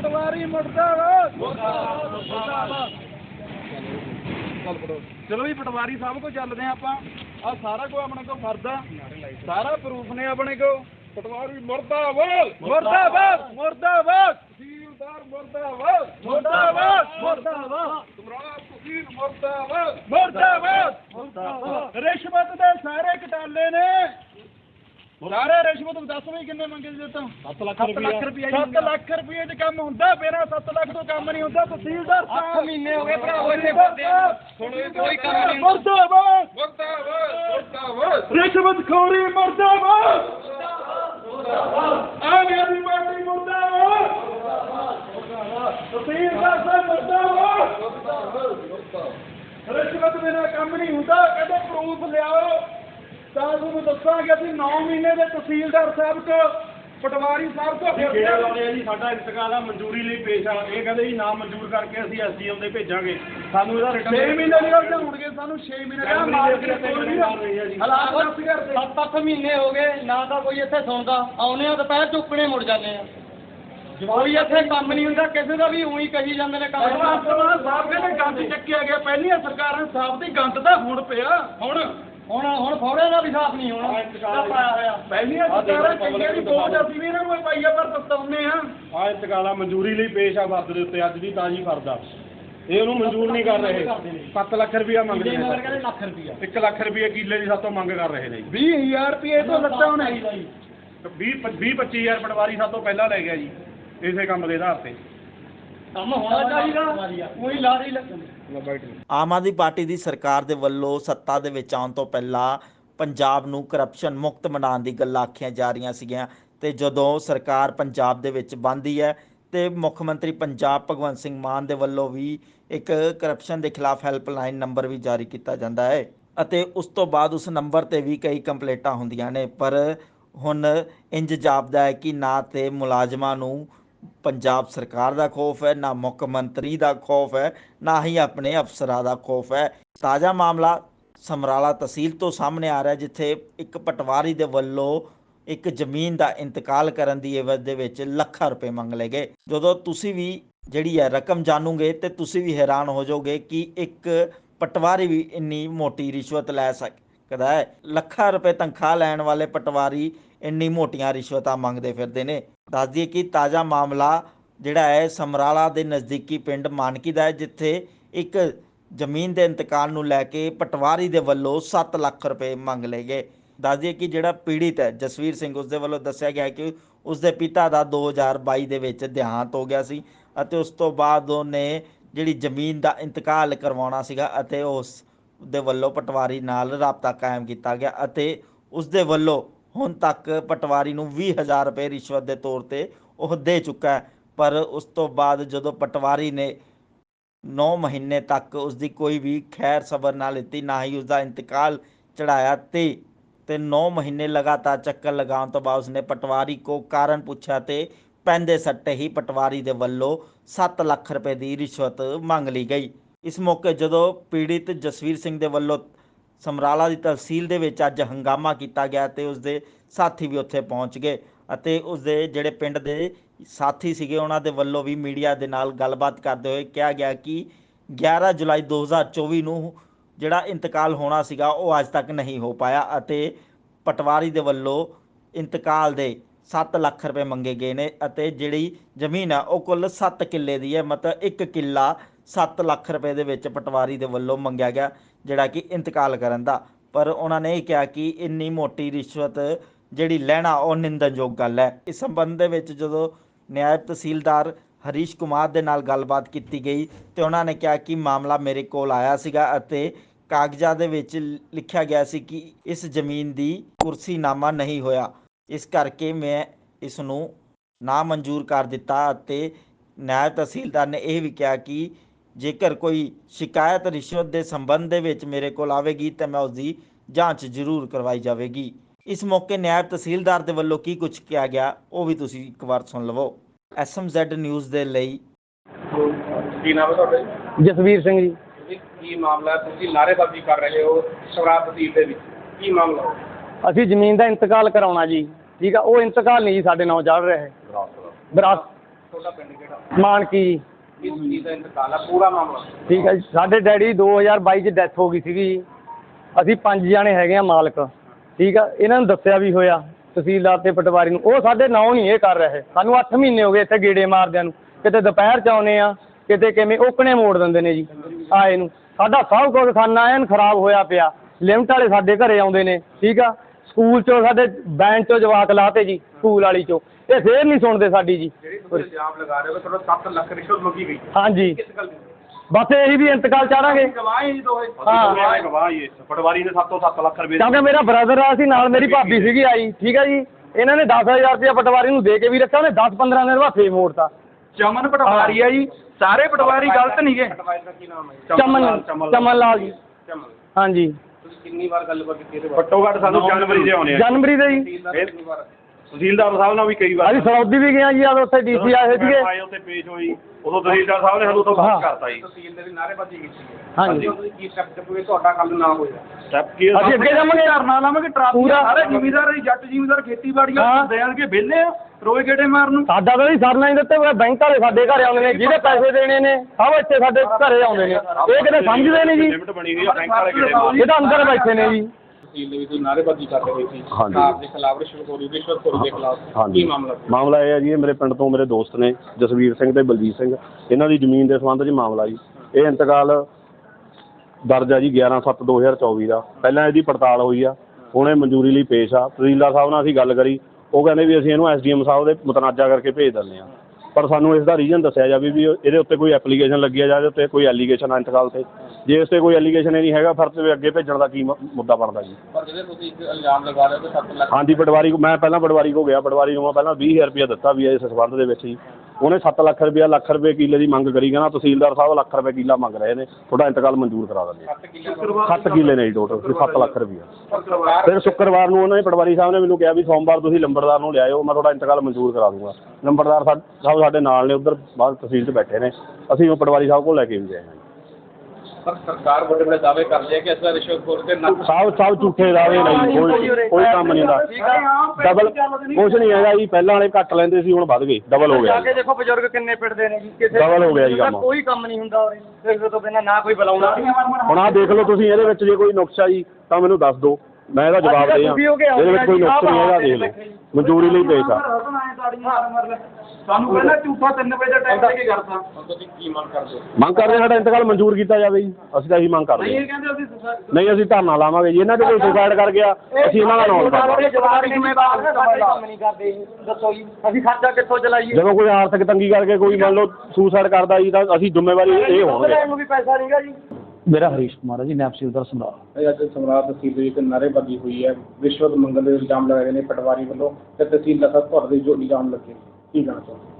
ਪਟਵਾਰੀ ਮੁਰਦਾਬਾਦ। ਚਲੋ ਜੀ ਪਟਵਾਰੀ ਸਾਹਿਬ ਕੋ ਚੱਲਦੇ ਆ ਆਪਾਂ। ਆ ਸਾਰਾ ਕੋ ਆਪਣੇ ਕੋ ਫਰਦਾ ਸਾਰਾ ਪ੍ਰੂਫ ਨੇ ਆਪਣੇ ਕੋ ਪਟਵਾਰੀ ਮੁਰਦਾਬਾਦ। ਮੁਰਦਾਬਾਦ। ਮੁਰਦਾਬਾਦ ਤਹਿਸੀਲਦਾਰ ਮੁਰਦਾਬਾਦ ਮੁਰਦਾਬਾਦ ਮੁਰਦਾਬਾਦ ਸਮਰਾਲਾ ਤਹਿਸੀਲ ਮੁਰਦਾਬਾਦ ਮੁਰਦਾਬਾਦ ਮੁਰਦਾਬਾਦ ਰਿਸ਼ਵਤ ਦੇ ਸਾਰੇ ਘਟਾਲੇ ਨੇ ਸਾਰੇ ਰਿਸ਼ਵਤ ਦੱਸ ਵੀ ਕਿੰਨੇ ਮੰਗੇ ਜੀ ਤਾਂ 7 ਲੱਖ ਰੁਪਏ 7 ਲੱਖ ਰੁਪਏ ਚ ਕੰਮ ਹੁੰਦਾ ਮੇਰਾ 7 ਲੱਖ ਤੋਂ ਕੰਮ ਨਹੀਂ ਹੁੰਦਾ ਤਹਿਸੀਲਦਾਰ ਸਾਹਿਬ। 8 ਮਹੀਨੇ ਹੋ ਗਏ ਭਰਾਵੋ ਇੱਥੇ ਫਿਰਦੇ ਕੋਈ ਕੰਮ ਨਹੀਂ ਮੁਰਦਾਬਾਦ। ਮੁਰਦਾਬਾਦ ਮੁਰਦਾਬਾਦ। ਰਿਸ਼ਵਤ ਖੋਰੀ ਮੁਰਦਾਬਾਦ। ਆਮ ਆਦਮੀ ਪਾਰਟੀ ਮੁਰਦਾਬਾਦ। ਤਹਿਸੀਲਦਾਰ ਸਾਹਿਬ ਮੁਰਦਾਬਾਦ। ਰਿਸ਼ਵਤ ਬਿਨਾ ਕੰਮ ਨਹੀਂ ਹੁੰਦਾ ਕਹਿੰਦੇ ਪ੍ਰੂਫ ਲਿਆਓ। ਤਾਂ ਤੁਹਾਨੂੰ ਦੱਸਾਂਗੇ ਅਸੀਂ 9 ਮਹੀਨੇ ਦੇ ਤਹਿਸੀਲਦਾਰ ਸਾਹਿਬ ਕੋ ਪਟਵਾਰੀ ਸਾਹਿਬ ਕੋ ਫਿਰਦੇ ਕਿਹੜਾ। ਲਾਉਂਦੇ ਆ ਜੀ? ਸਾਡਾ ਇੰਤਕਾਲ ਆ ਮਨਜ਼ੂਰੀ ਲਈ ਪੇਸ਼ ਆ। ਇਹ ਕਹਿੰਦੇ ਜੀ ਨਾਮ ਮਨਜ਼ੂਰ ਕਰਕੇ ਅਸੀਂ ਐਸਡੀਐਮ ਦੇ ਭੇਜਾਂਗੇ। ਸਾਨੂੰ ਇਹਦਾ ਰਿਟਰਨ ਛੇ ਮਹੀਨੇ ਦੀ ਗੱਲ ਹੋਣਗੇ ਸਾਨੂੰ 6 ਮਹੀਨੇ ਦਾ ਮਾਰਕੀਟ ਕੋਲ ਨਹੀਂ ਹਾਲਾਤ ਦੱਸ ਕਰਦੇ ਸੱਤ ਅੱਠ ਮਹੀਨੇ ਹੋ ਗਏ ਨਾ ਤਾਂ ਕੋਈ ਇੱਥੇ ਸੁਣਦਾ ਆਉਨੇ ਆ ਦੁਪਹਿਰ ਚੁੱਕਣੇ ਮੁੜ ਜਾਂਦੇ ਆ। ਕੋਈ ਇੱਥੇ ਕੰਮ ਨਹੀਂ ਹੁੰਦਾ ਕਿਸੇ ਦਾ ਵੀ ਉਹੀ ਕਹੀ ਜਾਂਦੇ ਨੇ ਕੰਮ। ਸਾਹਿਬ ਕਹਿੰਦੇ ਗੰਦ ਚੱਕਿਆ ਗਿਆ। ਪਹਿਲੀਆਂ ਸਰਕਾਰਾਂ ਸਾਫ਼ ਦੀ ਗੰਦ ਤਾਂ ਹੁਣ ਪਿਆ। ਹੁਣ ਹੁਣ ਹੁਣ ਫੌੜੇ ਦਾ ਵੀ ਸਾਫ਼ ਨਹੀਂ ਹੋਣਾ। ਇਹਦਾ ਪਾਇਆ ਹੋਇਆ। ਪਹਿਲੀਆਂ ਸਰਕਾਰਾਂ ਚੰਗੀਆਂ ਦੀ ਬੋਝ ਅਸੀਂ ਵੀ ਇਹਨਾਂ ਨੂੰ ਪਾਈਆ ਪਰ ਦਸਤਾਉਨੇ ਆ। ਆ ਇੰਤਕਾਲ ਮਨਜ਼ੂਰੀ ਲਈ ਪੇਸ਼ ਆ ਵਰਦ ਦੇ ਉੱਤੇ ਅੱਜ ਦੀ ਤਾਜ਼ੀ ਫਰਦਾ ਇਹ ਉਹਨੂੰ ਮਨਜ਼ੂਰ ਨਹੀਂ ਕਰ ਰਹੇ। 7 ਲੱਖ ਰੁਪਇਆ ਮੰਗਦੇ ਕਿੰਨੇ ਨੇ ਕਹਿੰਦੇ ਲੱਖ ਰੁਪਈਆ 1 ਲੱਖ ਰੁਪਏ ਕਿੱਲੇ ਦੀ ਸਾਤੋਂ ਮੰਗ ਕਰ ਰਹੇ ਨੇ 20000 ਰੁਪਏ ਤੋਂ ਲੱਤਾਂ ਹੋਣੇ 20 20 25000 ਪਟਵਾਰੀ ਸਾਤੋਂ ਪਹਿਲਾਂ ਲੈ ਗਿਆ ਜੀ ਇਸੇ ਕੰਮ ਦੇ ਆਧਾਰ ਤੇ। ਕੰਮ ਹੋਣਾ ਚਾਹੀਦਾ। ਉਹੀ ਲਾਰੀ ਲੱਗਣ ਆਮ ਆਦਮੀ ਪਾਰਟੀ ਦੀ ਸਰਕਾਰ ਦੇ ਵੱਲੋਂ ਸੱਤਾ ਦੇ ਵਿੱਚ ਆਉਣ ਤੋਂ ਪਹਿਲਾਂ ਪੰਜਾਬ ਨੂੰ ਕਰਪਸ਼ਨ ਮੁਕਤ ਬਣਾਉਣ ਦੀ ਗੱਲਾਂ ਆਖੀਆਂ ਜਾ ਰਹੀਆਂ ਸੀਗੀਆਂ ਤੇ ਜਦੋਂ ਸਰਕਾਰ ਪੰਜਾਬ ਦੇ ਵਿੱਚ ਬੰਦੀ ਹੈ ਤੇ ਮੁੱਖ ਮੰਤਰੀ ਪੰਜਾਬ ਭਗਵੰਤ ਸਿੰਘ ਮਾਨ ਦੇ ਵੱਲੋਂ ਵੀ ਇੱਕ ਕਰਪਸ਼ਨ ਦੇ ਖਿਲਾਫ ਹੈਲਪਲਾਈਨ ਨੰਬਰ ਵੀ ਜਾਰੀ ਕੀਤਾ ਜਾਂਦਾ ਹੈ ਅਤੇ ਉਸ ਤੋਂ ਬਾਅਦ ਉਸ ਨੰਬਰ ਤੇ ਵੀ ਕਈ ਕੰਪਲੇਂਟਾਂ ਹੁੰਦੀਆਂ ਨੇ ਪਰ ਹੁਣ ਇੰਜ ਜਾਪਦਾ ਹੈ ਕਿ ਨਾ ਤੇ ਮੁਲਾਜ਼ਮਾਂ ਨੂੰ ਪੰਜਾਬ ਸਰਕਾਰ ਦਾ ਖੌਫ ਹੈ, ਨਾ ਮੁੱਖ ਮੰਤਰੀ ਦਾ ਖੌਫ ਹੈ, ਨਾ ਹੀ ਆਪਣੇ ਅਫਸਰਾਂ ਦਾ ਖੌਫ ਹੈ। ਤਾਜ਼ਾ ਮਾਮਲਾ ਸਮਰਾਲਾ ਤਹਿਸੀਲ ਤੋਂ ਸਾਹਮਣੇ ਆ ਰਿਹਾ ਜਿੱਥੇ ਇੱਕ ਪਟਵਾਰੀ ਦੇ ਵੱਲੋਂ ਇੱਕ ਜ਼ਮੀਨ ਦਾ ਇੰਤਕਾਲ ਕਰਨ ਦੀ ਏਵਜ ਦੇ ਵਿੱਚ ਲੱਖਾਂ ਰੁਪਏ ਮੰਗ ਲਏ ਗਏ। ਜਦੋਂ ਤੁਸੀਂ ਵੀ ਜਿਹੜੀ ਹੈ ਰਕਮ ਜਾਣੋਗੇ ਤੇ ਤੁਸੀਂ ਵੀ ਹੈਰਾਨ ਹੋ ਜਾਓਗੇ ਕਿ ਇੱਕ ਪਟਵਾਰੀ ਵੀ ਇੰਨੀ ਮੋਟੀ ਰਿਸ਼ਵਤ ਲੈ ਸਕੇ ਸਕਦਾ ਹੈ। ਲੱਖਾਂ ਰੁਪਏ ਤਨਖਾਹ ਲੈਣ ਵਾਲੇ ਪਟਵਾਰੀ ਇੰਨੀ ਮੋਟੀਆਂ ਰਿਸ਼ਵਤਾਂ ਮੰਗਦੇ ਫਿਰਦੇ ਨੇ। ਦੱਸ ਦਈਏ ਕਿ ਤਾਜ਼ਾ ਮਾਮਲਾ ਜਿਹੜਾ ਹੈ, ਸਮਰਾਲਾ ਦੇ ਨਜ਼ਦੀਕੀ ਪਿੰਡ ਮਾਨਕੀ ਦਾ ਹੈ, ਜਿੱਥੇ ਇੱਕ ਜ਼ਮੀਨ ਦੇ ਇੰਤਕਾਲ ਨੂੰ ਲੈ ਕੇ ਪਟਵਾਰੀ ਦੇ ਵੱਲੋਂ 7 ਲੱਖ ਰੁਪਏ ਮੰਗ ਲਏ ਗਏ। ਦੱਸ ਦਈਏ ਕਿ ਜਿਹੜਾ ਪੀੜਿਤ ਹੈ, ਜਸਵੀਰ ਸਿੰਘ ਉਸ ਦੇ ਵੱਲੋਂ ਦੱਸਿਆ ਗਿਆ ਕਿ ਉਸ ਦੇ ਪਿਤਾ ਦਾ 2022 ਦੇ ਵਿੱਚ ਦੇਹਾਂਤ ਹੋ ਗਿਆ ਸੀ ਅਤੇ ਉਸ ਤੋਂ ਬਾਅਦ ਉਹਨੇ ਜਿਹੜੀ ਜ਼ਮੀਨ ਦਾ ਇੰਤਕਾਲ ਕਰਵਾਉਣਾ ਸੀਗਾ ਅਤੇ ਉਸ ਦੇ ਵੱਲੋਂ ਪਟਵਾਰੀ ਨਾਲ ਰਾਬਤਾ ਕਾਇਮ ਕੀਤਾ ਗਿਆ ਅਤੇ ਉਸ ਦੇ ਵੱਲੋਂ ਹੁਣ ਤੱਕ ਪਟਵਾਰੀ ਨੂੰ 20000 ਰੁਪਏ ਰਿਸ਼ਵਤ ਦੇ ਤੌਰ ਤੇ ਉਹ ਦੇ ਚੁੱਕਾ ਹੈ। ਪਰ ਉਸ ਤੋਂ ਬਾਅਦ ਜਦੋਂ ਪਟਵਾਰੀ ਨੇ 9 ਮਹੀਨੇ ਤੱਕ ਉਸ ਦੀ ਕੋਈ ਵੀ ਖੈਰ ਸਬਰ ਨਾ ਲਿੱਤੀ, ਨਾ ਹੀ ਉਸ ਦਾ ਇੰਤਕਾਲ ਚੜਾਇਆ ਤੇ ਤੇ 9 ਮਹੀਨੇ ਲਗਾਤਾਰ ਚੱਕਰ ਲਗਾਉਣ ਤੋਂ ਬਾਅਦ ਉਸਨੇ ਪਟਵਾਰੀ ਕੋ ਕਾਰਨ ਪੁੱਛਿਆ ਤੇ ਪੈਂਦੇ ਸੱਟੇ ਹੀ ਪਟਵਾਰੀ ਦੇ ਵੱਲੋਂ 7 ਲੱਖ ਰੁਪਏ ਦੀ ਰਿਸ਼ਵਤ ਮੰਗ ਲਈ ਗਈ। ਇਸ ਮੌਕੇ ਜਦੋਂ ਪੀੜਿਤ ਜਸਵੀਰ ਸਿੰਘ ਦੇ ਵੱਲੋਂ ਸਮਰਾਲਾ ਦੀ ਤਹਿਸੀਲ ਦੇ ਵਿੱਚ ਅੱਜ ਹੰਗਾਮਾ ਕੀਤਾ ਗਿਆ ਤੇ ਉਸਦੇ ਸਾਥੀ ਵੀ ਉੱਥੇ ਪਹੁੰਚ ਗਏ ਅਤੇ ਉਸਦੇ ਜਿਹੜੇ ਪਿੰਡ ਦੇ ਸਾਥੀ ਸੀਗੇ, ਉਹਨਾਂ ਦੇ ਵੱਲੋਂ ਵੀ ਮੀਡੀਆ ਦੇ ਨਾਲ ਗੱਲਬਾਤ ਕਰਦੇ ਹੋਏ ਕਿਹਾ ਗਿਆ ਕਿ 11 ਜੁਲਾਈ 2024 ਨੂੰ ਜਿਹੜਾ ਇੰਤਕਾਲ ਹੋਣਾ ਸੀਗਾ, ਉਹ ਅੱਜ ਤੱਕ ਨਹੀਂ ਹੋ ਪਾਇਆ ਅਤੇ ਪਟਵਾਰੀ ਦੇ ਵੱਲੋਂ ਇੰਤਕਾਲ ਦੇ 7 ਲੱਖ ਰੁਪਏ ਮੰਗੇ ਗਏ ਨੇ ਅਤੇ ਜਿਹੜੀ ਜ਼ਮੀਨ ਆ, ਉਹ ਕੁੱਲ 7 ਕਿੱਲੇ ਦੀ ਹੈ, ਮਤਲਬ 1 ਕਿੱਲਾ 7 ਲੱਖ ਰੁਪਏ ਦੇ ਵਿੱਚ ਪਟਵਾਰੀ ਦੇ ਵੱਲੋਂ ਮੰਗਿਆ ਗਿਆ, ਜਿਹੜਾ ਕਿ ਇੰਤਕਾਲ ਕਰਨ ਦਾ। ਪਰ ਉਹਨਾਂ ਨੇ ਇਹ ਕਿਹਾ ਕਿ ਇੰਨੀ ਮੋਟੀ ਰਿਸ਼ਵਤ ਜਿਹੜੀ ਲੈਣਾ, ਉਹ ਨਿੰਦਨਯੋਗ ਗੱਲ ਹੈ। ਇਸ ਸੰਬੰਧ ਦੇ ਵਿੱਚ ਜਦੋਂ ਨਿਆਇਬ ਤਹਿਸੀਲਦਾਰ ਹਰੀਸ਼ ਕੁਮਾਰ ਦੇ ਨਾਲ ਗੱਲਬਾਤ ਕੀਤੀ ਗਈ, ਤੇ ਉਹਨਾਂ ਨੇ ਕਿਹਾ ਕਿ ਮਾਮਲਾ ਮੇਰੇ ਕੋਲ ਆਇਆ ਸੀਗਾ ਅਤੇ ਕਾਗਜ਼ਾਂ ਦੇ ਵਿੱਚ ਲਿਖਿਆ ਗਿਆ ਸੀ ਕਿ ਇਸ ਜ਼ਮੀਨ ਦੀ ਕੁਰਸੀਨਾਮਾ ਨਹੀਂ ਹੋਇਆ। ਇਸ ਕਰਕੇ ਮੈਂ ਇਸ ਨੂੰ ਨਾ ਮਨਜ਼ੂਰ ਕਰ ਦਿੱਤਾ ਅਤੇ ਨਾਇਬ ਤਹਿਸੀਲਦਾਰ ਨੇ ਇਹ ਵੀ ਕਿਹਾ ਕਿ ਜੇਕਰ ਕੋਈ ਸ਼ਿਕਾਇਤ ਰਿਸ਼ਵਤ ਦੇ ਸੰਬੰਧ ਦੇ ਵਿੱਚ ਮੇਰੇ ਕੋਲ ਆਵੇਗੀ ਤਾਂ ਮੈਂ ਉਸ ਦੀ ਜਾਂਚ ਜ਼ਰੂਰ ਕਰਵਾਈ ਜਾਵੇਗੀ। ਇਸ ਮੌਕੇ ਨਾਇਬ ਤਹਿਸੀਲਦਾਰ ਦੇ ਵੱਲੋਂ ਕੀ ਕੁਝ ਕਿਹਾ ਗਿਆ ਉਹ ਵੀ ਤੁਸੀਂ ਇੱਕ ਵਾਰ ਸੁਣ ਲਵੋ। ਐਸਐਮਜ਼ੈਡ ਨਿਊਜ਼ ਦੇ ਲਈ। ਕੀ ਨਾਮ ਹੈ ਤੁਹਾਡਾ ਜਸਵੀਰ ਸਿੰਘ ਜੀ। ਕੀ ਮਾਮਲਾ? ਤੁਸੀਂ ਨਾਅਰੇਬਾਜ਼ੀ ਕਰ ਰਹੇ ਹੋ ਸ਼ਰਾਬ ਤਸੀਲ ਦੇ ਵਿੱਚ। ਕੀ ਮਾਮਲਾ? ਅਸੀਂ ਜ਼ਮੀਨ ਦਾ ਇੰਤਕਾਲ ਕਰਾਉਣਾ ਜੀ। ਠੀਕ ਆ ਉਹ ਇੰਤਕਾਲ ਨਹੀਂ ਜੀ ਸਾਡੇ ਨਾਲ ਚੱਲ ਰਿਹਾ ਹੈ। ਵਿਰਾਸਤ ਤੁਹਾਡਾ ਪਿੰਡ ਕਿਹੜਾ? ਮਾਨਕੀ ਜੀ। ਇਸ ਚੀਜ਼ ਦਾ ਇੰਤਕਾਲ ਆ, ਪੂਰਾ ਮਾਮਲਾ। ਠੀਕ ਹੈ ਜੀ, ਸਾਡੇ ਡੈਡੀ 2022 ਚ ਡੈਥ ਹੋ ਗਈ ਸੀਗੀ ਜੀ। ਅਸੀਂ ਪੰਜ ਜਾਣੇ ਹੈਗੇ ਆ ਮਾਲਕ। ਠੀਕ ਆ, ਇਹਨਾਂ ਨੂੰ ਦੱਸਿਆ ਵੀ ਹੋਇਆ, ਤਹਿਸੀਲਦਾਰ ਤੇ ਪਟਵਾਰੀ ਨੂੰ। ਉਹ ਸਾਡੇ ਨਾਂ ਨਹੀਂ ਇਹ ਕਰ ਰਹੇ। ਸਾਨੂੰ 8 ਮਹੀਨੇ ਹੋ ਗਏ ਇੱਥੇ ਗੇੜੇ ਮਾਰਦਿਆਂ ਨੂੰ। ਕਿਤੇ ਦੁਪਹਿਰ ਚ ਆਉਨੇ ਆ, ਕਿਤੇ ਕਿਵੇਂ ਓਕਣੇ ਮੋੜ ਦਿੰਦੇ ਨੇ ਜੀ, ਆਏ ਨੂੰ। ਸਾਡਾ ਸਭ ਕੁਝ ਖਾਨਾ ਐਨ ਖਰਾਬ ਹੋਇਆ ਪਿਆ। ਲਿਮਟ ਵਾਲੇ ਸਾਡੇ ਘਰੇ ਆਉਂਦੇ ਨੇ, ਠੀਕ ਆ। ਸਕੂਲ ਚੋਂ ਸਾਡੇ ਬੈਂਚ ਚੋਂ ਜਵਾਕ ਲਾਤੇ ਜੀ, ਸਕੂਲ ਵਾਲੀ ਚੋਂ। ਇਹ ਫੇਰ ਨਹੀਂ ਸੁਣਦੇ ਸਾਡੀ ਜੀ। ਜਿਹੜੀ ਤੁਸੀਂ ਇਲਜ਼ਾਮ ਲਗਾ ਰਹੇ ਹੋ ਕਿ ਤੁਹਾਡਾ 7 ਲੱਖ ਰਿਸ਼ਵਤ ਮੰਗੀ ਗਈ। ਹਾਂਜੀ। ਕਿਸ ਗੱਲ ਦੀ? ਬਸ ਇਹੀ ਵੀ ਇੰਤਕਾਲ ਚਾਹਾਂਗੇ। ਗਵਾਹ ਹੀ ਦੋਹੇ ਹਾਂ। ਗਵਾਹ ਹੀ ਇਸ ਪਟਵਾਰੀ ਨੇ 7 ਤੋਂ 7 ਲੱਖ ਰੁਪਏ ਕਿਉਂਕਿ ਮੇਰਾ ਬ੍ਰਦਰ ਆ ਸੀ ਨਾਲ ਮੇਰੀ ਭਾਬੀ ਸੀਗੀ ਆਈ ਠੀਕ ਹੈ ਜੀ। ਇਹਨਾਂ ਨੇ 10000 ਰੁਪਇਆ ਪਟਵਾਰੀ ਨੂੰ ਦੇ ਕੇ ਵੀ ਰੱਖਿਆ ਉਹਨੇ 10-15 ਦਿਨ ਬਾਅਦ ਫੇਰ ਮੋੜਤਾ। ਚਮਨ ਪਟਵਾਰੀ ਆ ਜੀ। ਸਾਰੇ ਪਟਵਾਰੀ ਗਲਤ ਨਹੀਂਗੇ ਪਟਵਾਰੀ ਦਾ ਕੀ ਨਾਮ ਹੈ ਜੀ? ਚਮਨ ਚਮਨ ਲਾਲ ਜੀ। ਚਮਨ। ਹਾਂਜੀ। ਤੁਸੀਂ ਕਿੰਨੀ ਵਾਰ ਗੱਲਬਾਤ ਕੀਤੀ ਘੱਟੋ ਘੱਟ ਸਾਨੂੰ ਜਨਵਰੀ ਦੇ ਆਉਣੇ ਆ। ਜਨਵਰੀ ਦੇ ਜੀ। ਤਹਿਸੀਲਦਾਰ ਸਾਹਿਬ ਨਾਲ ਵੀ ਕਈ ਵਾਰ ਅਸੀਂ ਸਰੌਦੀ ਵੀ ਗਏ ਆ ਜੀ ਆ ਉੱਥੇ ਡੀਸੀ ਆਏ ਸੀਗੇ। ਆਏ ਉੱਥੇ ਪੇਸ਼ ਹੋਈ ਉਦੋਂ ਤਹਿਸੀਲਦਾਰ ਸਾਹਿਬ ਨੇ ਸਾਨੂੰ ਹਾਂ। ਬਾਹਰ ਕਰਤਾ ਜੀ। ਤਹਿਸੀਲ ਦੇ ਵੀ ਨਾਅਰੇਬਾਜ਼ੀ ਕੀਤੀ ਹੈ। ਹਾਂਜੀ। ਕੀ ਸਟੈਪ ਚੁੱਕੋਗੇ ਤੁਹਾਡਾ ਕੱਲ ਨਾ ਹੋਇਆ? ਸਟੈਪ ਕੀ ਅਸੀਂ ਅੱਗੇ ਜਾਵਾਂਗੇ। ਧਰਨਾ ਲਾਵਾਂਗੇ ਟਰਾਫੀਆਂ ਪੂਰਾ। ਸਾਰੇ ਜ਼ਿਮੀਦਾਰ ਜੱਟ ਜ਼ਿਮੀਦਾਰ ਖੇਤੀਬਾੜੀਆਂ ਹਾਂ। ਦੇਣਗੇ ਵਿਹਲੇ ਆ ਰੋਏ ਗੇੜੇ ਮਾਰਨ ਨੂੰ। ਸਾਡਾ ਤਾਂ ਜੀ ਸਰਨਾ ਹੀ ਦਿੱਤੇ ਹੋਏ ਬੈਂਕ ਵਾਲੇ ਸਾਡੇ ਘਰੇ ਆਉਂਦੇ ਨੇ ਜਿਹਦੇ ਪੈਸੇ ਦੇਣੇ ਨੇ ਸਭ ਇੱਥੇ ਸਾਡੇ ਘਰੇ ਆਉਂਦੇ ਨੇ। ਇਹ ਕਿਤੇ ਸਮਝਦੇ ਨਹੀਂ ਜੀ। ਲਿਮਟ ਬਣੀ ਹੋਈ ਆ ਬੈਂਕ ਵਾਲੇ ਮਾਰ ਇਹ ਤਾਂ ਅੰਦਰ ਬੈਠੇ ਨੇ ਜੀ। ਤਹਿਸੀਲ ਦੇ ਵਿੱਚ ਤੁਸੀਂ ਨਾਅਰੇਬਾਜ਼ੀ ਕਰ ਰਹੇ ਸੀ ਹਾਂਜੀ। ਸਰਕਾਰ ਦੇ ਖਿਲਾਫ ਰਿਸ਼ਵਤਖੋਰੀ ਰਿਸ਼ਵਤਖੋਰੀ ਦੇ ਖਿਲਾਫ ਹਾਂਜੀ ਕੀ ਮਾਮਲਾ ਸੀ? ਮਾਮਲਾ ਇਹ ਹੈ ਜੀ ਇਹ ਮੇਰੇ ਪਿੰਡ ਤੋਂ ਮੇਰੇ ਦੋਸਤ ਨੇ ਜਸਵੀਰ ਸਿੰਘ ਤੇ ਬਲਜੀਤ ਸਿੰਘ। ਇਹਨਾਂ ਦੀ ਜ਼ਮੀਨ ਦੇ ਸੰਬੰਧ 'ਚ ਮਾਮਲਾ ਜੀ। ਇਹ ਇੰਤਕਾਲ ਦਰਜ ਹੈ ਜੀ 11/7/2024 ਦਾ ਪਹਿਲਾਂ ਇਹਦੀ ਪੜਤਾਲ ਹੋਈ ਆ। ਹੁਣ ਇਹ ਮਨਜ਼ੂਰੀ ਲਈ ਪੇਸ਼ ਆ। ਤਹਿਸੀਲਦਾਰ ਸਾਹਿਬ ਨਾਲ ਅਸੀਂ ਗੱਲ ਕਰੀ। ਉਹ ਕਹਿੰਦੇ ਵੀ ਅਸੀਂ ਇਹਨੂੰ ਐਸਡੀਐਮ ਸਾਹਿਬ ਦੇ ਮੁਤਨਾਜ਼ਾ ਕਰਕੇ ਭੇਜ ਦਿੰਦੇ ਆ। ਪਰ ਸਾਨੂੰ ਇਸ ਦਾ ਰੀਜ਼ਨ ਦੱਸਿਆ ਜਾਵੇ ਵੀ ਇਹਦੇ ਉੱਤੇ ਕੋਈ ਐਪਲੀਕੇਸ਼ਨ ਲੱਗੀ ਆ ਜਾਂ ਇਹਦੇ ਉੱਤੇ ਕੋਈ ਐਲੀਗੇਸ਼ਨ ਆ ਇੰਤਕਾਲ ਤੇ। ਜੇ ਇਸ ਤੇ ਕੋਈ ਐਲੀਗੇਸ਼ਨ ਹੀ ਨਹੀਂ ਹੈਗਾ ਫਿਰ ਤੇ ਅੱਗੇ ਭੇਜਣ ਦਾ ਕੀ ਮ- ਮੁੱਦਾ ਬਣਦਾ ਜੀ। ਪਰ ਜਿਹੜੇ ਤੁਸੀਂ ਇੱਕ ਇਲਜ਼ਾਮ ਲਗਾ ਰਹੇ ਹੋ ਕਿ 7 ਲੱਖ ਹਾਂਜੀ ਪਟਵਾਰੀ ਕੋ ਮੈਂ ਪਹਿਲਾਂ ਪਟਵਾਰੀ ਕੋ ਗਿਆ ਪਟਵਾਰੀ ਨੂੰ ਮੈਂ ਪਹਿਲਾਂ 20000 ਰੁਪਇਆ ਦਿੱਤਾ ਵੀ ਹੈ ਇਸ ਸੰਬੰਧ ਦੇ ਵਿੱਚ ਹੀ। ਉਹਨੇ 7 ਲੱਖ ਰੁਪਇਆ ਲੱਖ ਰੁਪਏ ਕਿੱਲੇ ਦੀ ਮੰਗ ਕਰੀ ਕਹਿੰਦਾ ਤਹਿਸੀਲਦਾਰ ਸਾਹਿਬ ਲੱਖ ਰੁਪਏ ਕਿੱਲਾ ਮੰਗ ਰਹੇ ਨੇ ਤੁਹਾਡਾ ਇੰਤਕਾਲ ਮਨਜ਼ੂਰ ਕਰਾ ਦਿੰਦੇ ਆ। 7 ਕਿੱਲੇ 7 ਕਿੱਲੇ ਨੇ ਜੀ ਟੋਟਲ 7 ਲੱਖ ਰੁਪਇਆ। ਸਰਕਾਰ ਫਿਰ ਸ਼ੁੱਕਰਵਾਰ ਨੂੰ ਉਹਨਾਂ ਨੇ ਪਟਵਾਰੀ ਸਾਹਿਬ ਨੇ ਮੈਨੂੰ ਕਿਹਾ ਵੀ ਸੋਮਵਾਰ ਤੁਸੀਂ ਲੰਬੜਦਾਰ ਨੂੰ ਲਿਆਇਓ ਮੈਂ ਤੁਹਾਡਾ ਇੰਤਕਾਲ ਮਨਜ਼ੂਰ ਕਰਾ ਦੂੰਗਾ। ਲੰਬੜਦਾਰ ਸਾ- ਸਾਹਿਬ ਸਾਡੇ ਨਾਲ ਨੇ ਉਧਰ ਬਾਹਰ ਤਹਿਸੀਲ 'ਚ ਬੈਠੇ ਨੇ। ਅਸੀਂ ਉਹ ਪਟਵਾਰੀ ਸਾਹਿਬ ਕੋਲ ਲੈ ਕੇ ਵੀ ਗਏ ਹਾਂ ਸਰਕਾਰ ਵੱਡੇ ਵੱਡੇ ਦਾਅਵੇ ਕਰਦੀ ਹੈ ਕਿ ਇਸ ਦਾ ਰਿਸ਼ਵਤਖੋਰ ਤੇ ਨਾ ਸਭ ਸਭ ਝੂਠੇ ਦਾਅਵੇ ਨਹੀਂ ਕੋਈ ਕੋਈ ਕੰਮ ਨਹੀਂ ਦਾ ਡਬਲ ਕੁਛ ਨਹੀਂ ਹੈਗਾ ਜੀ ਪਹਿਲਾਂ ਵਾਲੇ ਘੱਟ ਲੈਂਦੇ ਸੀ ਹੁਣ ਵੱਧ ਗਏ ਡਬਲ ਹੋ ਗਿਆ। ਜਾ ਜੀ। ਕੇ ਦੇਖੋ ਬਜ਼ੁਰਗ ਕਿੰਨੇ ਪਿੱਟਦੇ ਨੇ ਜੀ ਕਿਸੇ Double ਹੋ ਗਿਆ ਜੀ ਕੰਮ। ਕੋਈ ਕੰਮ ਨਹੀਂ ਹੁੰਦਾ ਉਰੇ ਸਿਰ ਤੋਂ ਬਿਨਾਂ ਨਾ ਕੋਈ ਬੁਲਾਉਂਦਾ। ਹੁਣ ਆਹ ਦੇਖ ਲਓ ਤੁਸੀਂ ਇਹਦੇ ਵਿੱਚ ਜੇ ਕੋਈ ਨੁਕਸ ਆ ਜੀ ਤਾਂ ਮੈਨੂੰ ਦੱਸ ਦਿਓ। ਮੈਂ ਇਹਦਾ ਜਵਾਬ ਦੇ ਆ ਇਹਦੇ ਵਿੱਚ ਕੋਈ ਨੁਕਸ ਨਹੀਂ ਹੈਗਾ ਦੇਖ ਲਓ। ਮਨਜ਼ੂਰੀ ਲਈ ਪੇਸ਼ ਆ। ਸਾਨੂੰ ਪਹਿਲਾਂ ਝੂਠਾ 3 ਵਜੇ ਦਾ ਟਾਈਮ ਦੇ ਕੇ ਤੁਸੀਂ ਮੰਗ ਕਰਦੇ ਮੰਗ ਕਰਦੇ ਹਾਂ ਸਾਡਾ ਇੰਤਕਾਲ ਮਨਜ਼ੂਰ ਕੀਤਾ ਜਾਵੇ ਜੀ। ਅਸੀਂ ਤਾਂ ਇਹੀ ਮੰਗ ਕਰਦੇ ਹਾਂ। ਕਹਿੰਦੇ ਅਸੀਂ ਨਹੀਂ ਅਸੀਂ ਧਰਨਾ ਲਾਵਾਂਗੇ ਜੀ। ਇਹਨਾਂ ਦੇ ਕੋਈ ਸੁਸਾਈਡ ਕਰ ਗਿਆ। ਅਸੀਂ ਇਹਨਾਂ ਦਾ ਨਾਮ ਕਰਾਂਗੇ ਜਵਾਬ ਜ਼ਿੰਮੇਵਾਰ ਨੇ ਸਾਡੇ ਕੰਮ ਨਹੀਂ ਕਰਦੇ ਜੀ। ਦੱਸੋ ਜੀ ਅਸੀਂ ਖਰਚਾ ਕਿੱਥੋਂ ਚਲਾਈਏ? ਜਦੋਂ ਕੋਈ ਆਰਥਿਕ ਤੰਗੀ ਕਰਕੇ ਕੋਈ ਮੰਨ ਲਓ ਸੁਸਾਈਡ ਕਰਦਾ ਜੀ ਤਾਂ ਅਸੀਂ ਜ਼ਿੰਮੇਵਾਰੀ ਇਹ ਹੋਣਗੇ ਨੂੰ ਵੀ ਪੈਸਾ ਨਹੀਂਗਾ ਜੀ। ਮੇਰਾ ਹਰੀਸ਼ ਕੁਮਾਰ ਹੈ ਜੀ ਨੈਬ ਸਿਲਦਰ ਸਮਰਾਟ ਇਹ ਅੱਜ ਸਮਰਾਟ ਤਹਿਸੀਲ ਦੇ ਵਿੱਚ ਨਾਅਰੇਬਾਜ਼ੀ ਹੋਈ ਹੈ। ਰਿਸ਼ਵਤ ਮੰਗਣ ਦੇ ਇਲਜ਼ਾਮ ਲਗਾਏ ਗਏ ਨੇ ਪਟਵਾਰੀ ਵੱਲੋਂ ਤੇ ਤਹਿਸੀਲਦਾਰ ਸਾਹਿਬ ਤੁਹਾਡੇ ਜੋ ਇਲਜ਼ਾਮ ਲੱਗੇ ਕੀ ਕਹਿਣਾ ਚਾਹੁੰਦੇ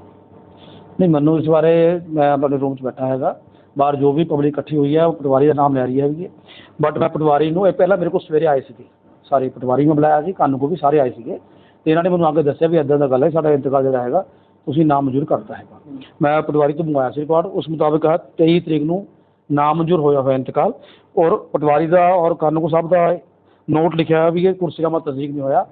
ਨਹੀਂ ਮੈਨੂੰ ਇਸ ਬਾਰੇ ਮੈਂ ਆਪਣੇ ਰੂਮ 'ਚ ਬੈਠਾ ਹੈਗਾ। ਬਾਹਰ ਜੋ ਵੀ ਪਬਲਿਕ ਇਕੱਠੀ ਹੋਈ ਹੈ ਉਹ ਪਟਵਾਰੀ ਦਾ ਨਾਮ ਲੈ ਰਹੀ ਹੈਗੀ ਬਟ ਮੈਂ ਪਟਵਾਰੀ ਨੂੰ ਇਹ ਪਹਿਲਾਂ ਮੇਰੇ ਕੋਲ ਸਵੇਰੇ ਆਏ ਸੀਗੇ। ਸਾਰੇ ਪਟਵਾਰੀ ਨੂੰ ਬੁਲਾਇਆ ਸੀ ਕਾਨੂੰ ਕੋ ਵੀ ਸਾਰੇ ਆਏ ਸੀਗੇ। ਤੇ ਇਹਨਾਂ ਨੇ ਮੈਨੂੰ ਅੱਗੇ ਦੱਸਿਆ ਵੀ ਇਦਾਂ ਦਾ ਗੱਲ ਹੈ ਸਾਡਾ ਇੰਤਕਾਲ ਜਿਹੜਾ ਹੈਗਾ ਤੁਸੀਂ ਨਾਮ ਮਨਜ਼ੂਰ ਕਰਤਾ ਹੈਗਾ। ਮੈਂ ਪਟਵਾਰੀ ਤੋਂ ਮੰਗਵਾਇਆ ਸੀ ਰਿਕਾਰਡ। ਉਸ ਮੁਤਾਬਕ ਹੈ 23 ਤਰੀਕ ਨੂੰ ਨਾਮ ਮਨਜ਼ੂਰ ਹੋਇਆ ਹੋਇਆ ਇੰਤਕਾਲ। ਔਰ ਪਟਵਾਰੀ ਦਾ ਔਰ ਕਾਨੂੰ ਕੋ ਸਾਹਿਬ ਦਾ ਨੋਟ ਲਿਖਿਆ ਹੋਇਆ ਵੀ ਇਹ ਕੁਰਸੀਨਾਮਾ ਤਸਦੀਕ ਨਹੀਂ ਹੋਇਆ।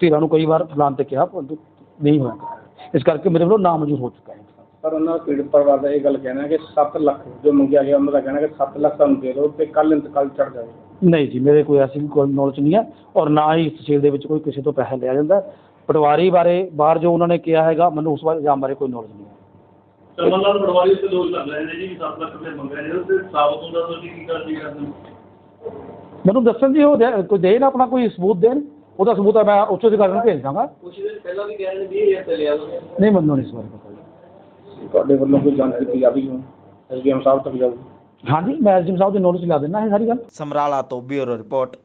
ਧੀਰਾਂ ਨੂੰ ਕਈ ਵਾਰ ਫਲਾਣ ਤੇ ਕਿਹਾ ਪਰੰਤੂ ਨਹੀਂ ਹੋਇਆ। ਇਸ ਕਰਕੇ ਮੇਰੇ ਵੱਲੋਂ ਨਾਮ ਮਨਜ਼ੂਰ ਹੋ ਚੁੱਕਾ ਹੈ। ਪਰ ਉਹਨਾਂ ਦਾ ਪੀੜਤ ਪਰਿਵਾਰ ਦਾ ਇਹ ਗੱਲ ਕਹਿਣਾ ਕਿ 7 ਲੱਖ ਜੋ ਮੰਗਿਆ ਗਿਆ ਉਹਨਾਂ ਦਾ ਕਹਿਣਾ ਕਿ 7 ਲੱਖ ਤੁਹਾਨੂੰ ਦੇ ਦਿਓ ਤੇ ਕੱਲ ਇੰਤਕਾਲ ਚੜ ਜਾਵੇ। ਨਹੀਂ ਜੀ ਮੇਰੇ ਕੋਈ ਐਸੀ ਕੋਈ ਨੌਲੇਜ ਨਹੀਂ ਹੈ ਔਰ ਨਾ ਹੀ ਤਹਿਸੀਲ ਦੇ ਵਿੱਚ ਕੋਈ ਕਿਸੇ ਤੋਂ ਪੈਸਾ ਲਿਆ ਜਾਂਦਾ। ਪਟਵਾਰੀ ਬਾਰੇ ਬਾਹਰ ਜੋ ਉਹਨਾਂ ਨੇ ਕਿਹਾ ਹੈਗਾ ਮੈਨੂੰ ਉਸ ਬਾਰੇ ਇਲਜ਼ਾਮ ਬਾਰੇ ਕੋਈ ਨੌਲੇਜ ਨਹੀਂ ਹੈ। ਤਰਮਨਲਾਲ ਪਟਵਾਰੀ ਉੱਤੇ ਦੋਸ਼ ਲੱਗ ਰਹੇ ਨੇ ਜੀ 7 ਲੱਖ ਰੁਪਏ ਮੰਗ ਰਹੇ ਨੇ ਤੇ ਸਾਬਤ ਹੁੰਦਾ ਤੁਸੀਂ ਕੀ ਕਰਦੇ ਕਰਦੇ ਮੈਨੂੰ ਦੱਸਣ ਜੀ ਉਹ ਦੇ- ਕੋਈ ਦੇ ਨਾ ਆਪਣਾ ਕੋਈ ਸਬੂਤ ਦੇਣ ਉਹਦਾ ਸਬੂਤ ਮੈਂ ਉੱਚ ਅਧਿਕਾਰੀ ਨੂੰ ਭੇਜ ਦਾਂਗਾ ਕੁਛ ਦਿਨ ਪਹਿਲਾਂ ਵੀ ਕਹਿ ਰਹੇ ਨੇ 20000 ਤੇ ਲਿਆ ਉਹਨੇ ਨਹੀਂ ਮੈਨੂੰ ਨਹੀਂ ਇਸ ਬਾਰੇ ਪਤਾ ਜੀ ਤੁਹਾਡੇ ਵੱਲੋਂ ਕੋਈ ਜਾਂਚ ਕੀਤੀ ਜਾਵੇਗੀ ਹੁਣ? ਐਸਡੀਐਮ ਸਾਹਿਬ ਤੱਕ ਜਾਊਗੀ। ਹਾਂਜੀ ਮੈਂ ਐਸਡੀਐਮ ਸਾਹਿਬ ਦੀ ਨੌਲੇਜ ਲਿਆ ਦਿੰਦਾ ਇਹ ਸਾਰੀ ਗੱਲ ਸਮਰਾਲਾ ਤੋਂ ਬਿਊਰੋ ਰਿਪੋਰਟ।